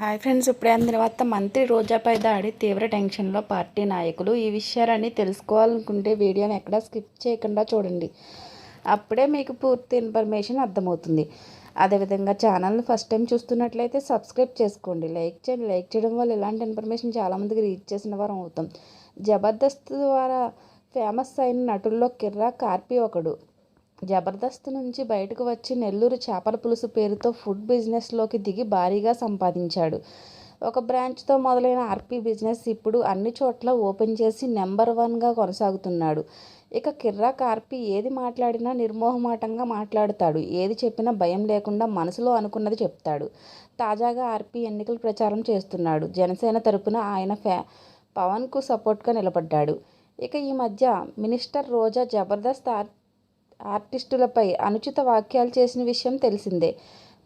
Hi friends ఇప్పుడే అందిన వార్త మంత్రి రోజాపై దాడి తీవ్ర టెన్షన్లో పార్టీ నాయకులు. ఈ విషయాలన్నీ తెలుసుకోవాలనుకుంటే వీడియోని ఎక్కడా స్కిప్ చేయకుండా చూడండి. అప్పుడే మీకు పూర్తి ఇన్ఫర్మేషన్ అర్థమవుతుంది. అదేవిధంగా ఛానల్ని ఫస్ట్ టైం చూస్తున్నట్లయితే సబ్స్క్రైబ్ చేసుకోండి. లైక్ చేయండి. లైక్ చేయడం వల్ల ఇలాంటి ఇన్ఫర్మేషన్ చాలామందికి రీచ్ చేసిన వారం అవుతాం. జబర్దస్త్ ద్వారా ఫేమస్ అయిన నటుల్లో కిర్రా కార్పి ఒకడు. జబర్దస్త్ నుంచి బయటకు వచ్చి నెల్లూరు చేపల పులుసు పేరుతో ఫుడ్ బిజినెస్లోకి దిగి భారీగా సంపాదించాడు. ఒక బ్రాంచ్తో మొదలైన ఆర్పీ బిజినెస్ ఇప్పుడు అన్ని చోట్ల ఓపెన్ చేసి నెంబర్ వన్గా కొనసాగుతున్నాడు. ఇక కిర్రా కార్పి ఏది మాట్లాడినా నిర్మోహమాటంగా మాట్లాడతాడు. ఏది చెప్పినా భయం లేకుండా మనసులో అనుకున్నది చెప్తాడు. తాజాగా ఆర్పీ ఎన్నికల ప్రచారం చేస్తున్నాడు. జనసేన తరపున ఆయన ఫ్యా పవన్కు సపోర్ట్గా నిలబడ్డాడు. ఇక ఈ మధ్య మినిస్టర్ రోజా జబర్దస్త్ ఆర్ ఆర్టిస్టులపై అనుచిత వ్యాఖ్యలు చేసిన విషయం తెలిసిందే.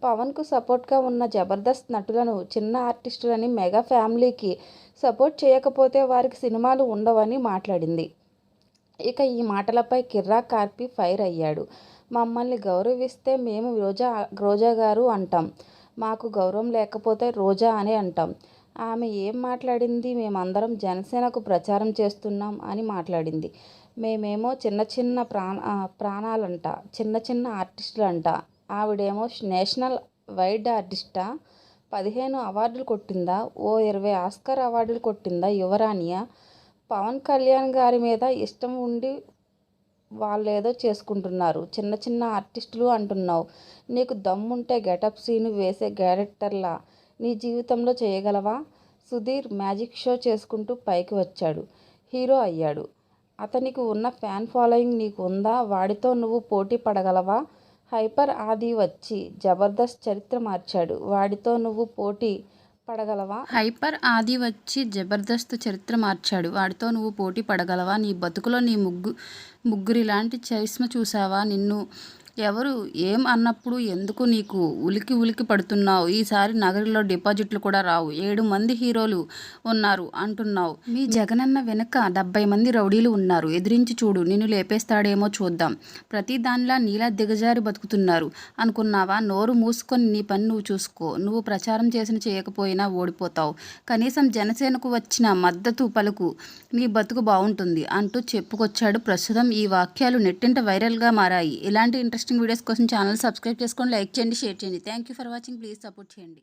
పవన్కు సపోర్ట్గా ఉన్న జబర్దస్త్ నటులను చిన్న ఆర్టిస్టులని మెగా ఫ్యామిలీకి సపోర్ట్ చేయకపోతే వారికి సినిమాలు ఉండవని మాట్లాడింది. ఇక ఈ మాటలపై కిర్రా కార్పి ఫైర్ అయ్యాడు. మమ్మల్ని గౌరవిస్తే మేము రోజా రోజా గారు అంటాం. మాకు గౌరవం లేకపోతే రోజా అని అంటాం. ఆమె ఏం మాట్లాడింది? మేమందరం జనసేనకు ప్రచారం చేస్తున్నాం అని మాట్లాడింది. మేమేమో చిన్న చిన్న ప్రాణ ప్రాణాలంట చిన్న చిన్న ఆర్టిస్టులు అంట ఆవిడేమో నేషనల్ వైడ్ ఆర్టిస్టా? పదిహేను అవార్డులు కొట్టిందా? ఓ ఇరవై ఆస్కర్ అవార్డులు కొట్టిందా యువరాణియా? పవన్ కళ్యాణ్ గారి మీద ఇష్టం ఉండి వాళ్ళు ఏదో చేసుకుంటున్నారు. చిన్న చిన్న ఆర్టిస్టులు అంటున్నావు. నీకు దమ్ముంటే గెటప్ సీను వేసే క్యారెక్టర్లా? నీ జీవితంలో చేయగలవా? సుధీర్ మ్యాజిక్ షో చేసుకుంటూ పైకి వచ్చాడు. హీరో అయ్యాడు. అతనికి ఉన్న ఫ్యాన్ ఫాలోయింగ్ నీకు ఉందా? వాడితో నువ్వు పోటీ పడగలవా? హైపర్ ఆది వచ్చి జబర్దస్త్ చరిత్ర మార్చాడు. వాడితో నువ్వు పోటీ పడగలవా? హైపర్ ఆది వచ్చి జబర్దస్త్ చరిత్ర మార్చాడు. వాడితో నువ్వు పోటీ పడగలవా? నీ బతుకులో నీ ముగ్గు ముగ్గురిలాంటి చరిస్మ చూసావా నిన్ను ఎవరు ఏం అన్నప్పుడు ఎందుకు నీకు ఉలికి ఉలికి పడుతున్నావు? ఈసారి నగరిలో డిపాజిట్లు కూడా రావు. ఏడు మంది హీరోలు ఉన్నారు అంటున్నావు. మీ జగనన్న వెనుక డెబ్బై మంది రౌడీలు ఉన్నారు. ఎదిరించి చూడు నిన్ను లేపేస్తాడేమో చూద్దాం. ప్రతి దానిలా నీలా దిగజారి బతుకుతున్నారు. అనుకున్నావా? నోరు మూసుకొని నీ పని నువ్వు చూసుకో. నువ్వు ప్రచారం చేసిన చేయకపోయినా ఓడిపోతావు. కనీసం జనసేనకు వచ్చిన మద్దతు పలుకు నీ బతుకు బాగుంటుంది అంటూ చెప్పుకొచ్చాడు ప్రస్తుతం ఈ వాక్యాలు నెట్టింట వైరల్గా మారాయి. ఇలాంటి ఇంట్రెస్ట్ ఇంట్రెస్టింగ్ వీడియోస్ కోసం ఛానల్ సబ్స్క్రైబ్ చేసుకోండి లైక్ చేయండి షేర్ చేయండి. Thank you for watching please support చేయండి.